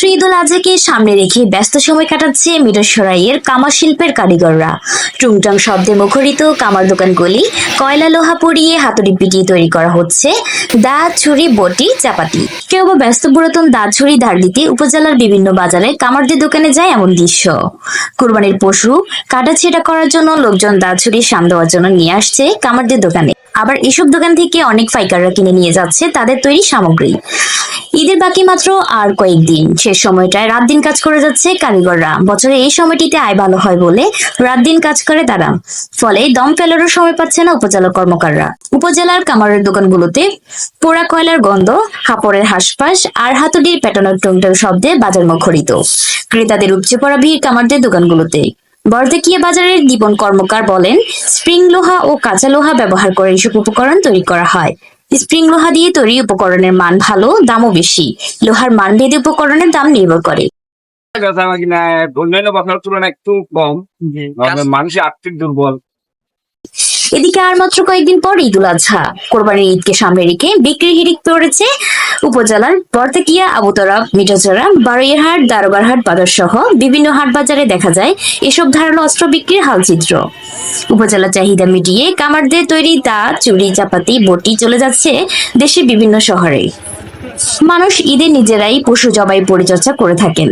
পবিত্র ঈদুল আজহাকে সামনে রেখে ব্যস্ত সময় কাটাচ্ছে মিরসরাইয়ের কামার শিল্পের কারিগররা। টুংটাং শব্দে মুখরিত কামার দোকানগুলি কয়লা লোহা পরিয়ে হাতুড়ি পিটিয়ে তৈরি করা হচ্ছে দা ছুরি বটি, চাপাতি। কেউ বা ব্যস্ত পুরাতন দা ছুরি ধার দিতে উপজেলার বিভিন্ন বাজারে কামারদের দোকানে যায় এমন দৃশ্য। কুরবানির পশু কাটাছেটা করার জন্য লোকজন দা ছুরি সাম দেওয়ার জন্য নিয়ে আসছে কামারদের দোকানে। আবার এসব দোকান থেকে অনেক পাইকাররা কিনে নিয়ে যাচ্ছে তাদের তৈরি সামগ্রী। ঈদের বাকি মাত্র আর কয়েকদিন। শেষ সময়টায় রাত দিন কাজ করে যাচ্ছে কারিগররা। বছরে এই সময়টিতে আয় ভালো হয় বলে রাত দিন কাজ করে তারা। ফলে দম ফেলারও সময় পাচ্ছে না উপজেলা কর্মকাররা। উপজেলার কামারের দোকানগুলোতে পোড়া কয়লার গন্ধ, হাপড়ের হাসপাস আর হাতুড়ির পেটানোর টুংটাং শব্দে বাজার মুখরিত ক্রেতাদের উপচে পড়া ভিড় কামারদের দোকানগুলোতে। বর্ধকিয়া বাজারের দীপন কর্মকার বলেন স্প্রিং লোহা ও কাঁচা লোহা ব্যবহার করে এসব উপকরণ তৈরি করা হয়। স্প্রিং লোহা দিয়ে তৈরি উপকরণের মান ভালো দামও বেশি। লোহার মান ভেদে উপকরণের দাম নির্ভর করে। অন্যান্য বছরের তুলনায় একটু কম। মানুষের আর্থিক দুর্বল। এদিকে আর মাত্র কয়েকদিন পর ঈদুল আজহা। কোরবানির ঈদকে সামনে রেখে বিক্রির হিড়িক পড়েছে উপজেলার বর্তকিয়া আবুতরা মিঠাচড়া বারুইয়ারহাট দারোগারহাট বাজার সহ বিভিন্ন হাট বাজারে দেখা যায় এসব ধারালো অস্ত্র বিক্রির হালচিত্র। উপজেলা চাহিদা মিটিয়ে কামারদের তৈরি দা চুরি, চাপাতি, বটি চলে যাচ্ছে দেশের বিভিন্ন শহরে। মানুষ ঈদে নিজেরাই পশু জবাই পরিচর্যা করে থাকেন।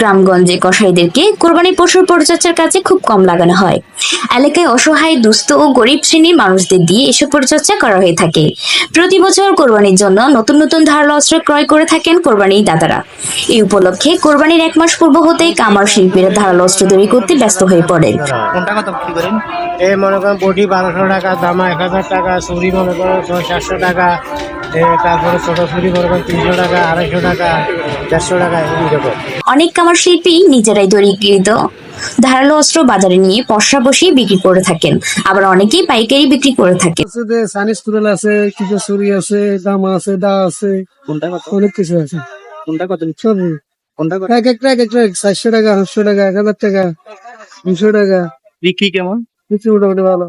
গ্রামগঞ্জে কসাইদেরকে কোরবানি পশুর পরিচর্যার কাজে খুব কম লাগানো হয়। এলাকায় অসহায় দুস্থ ও গরিব শ্রেণির মানুষদের দিয়ে এসব পরিচর্যা করা হয়ে থাকে। প্রতি বছর কোরবানির জন্য নতুন নতুন ধারালো অস্ত্র ক্রয় করে থাকেন কোরবানির দাদারা এই উপলক্ষে কোরবানির এক মাস পূর্ব হতেই কামার শিল্পীরা ধারালো অস্ত্র তৈরি করতে ব্যস্ত হয়ে পড়েন। করেন এই মনে করেন বটি বারোশো টাকা দামা এক হাজার টাকা চুরি মনে করেন ছয় সাতশো টাকা তারপরে ছোট চুরি মনে করেন তিনশো টাকা আড়াইশো টাকা দেড়শো টাকা এরকম অনেক কামার শিল্পী নিজেরাই তৈরিকৃত ধারালো অস্ত্র বাজারে নিয়ে পশরা বসিয়ে বিক্রি করে থাকেন। আবার অনেকেই পাইকারি বিক্রি করে থাকে সানিস তুরেল আছে কিছু চুরি আছে দাম আছে দা আছে কোনটা কত? অনেক কিছু আছে। কোনটা কত? সব। কোনটা এক একটা এক একটা চারশো টাকা পাঁচশো টাকা এক হাজার টাকা দুশো টাকা। বিক্রি কেমন? কিছু মোটামুটি ভালো।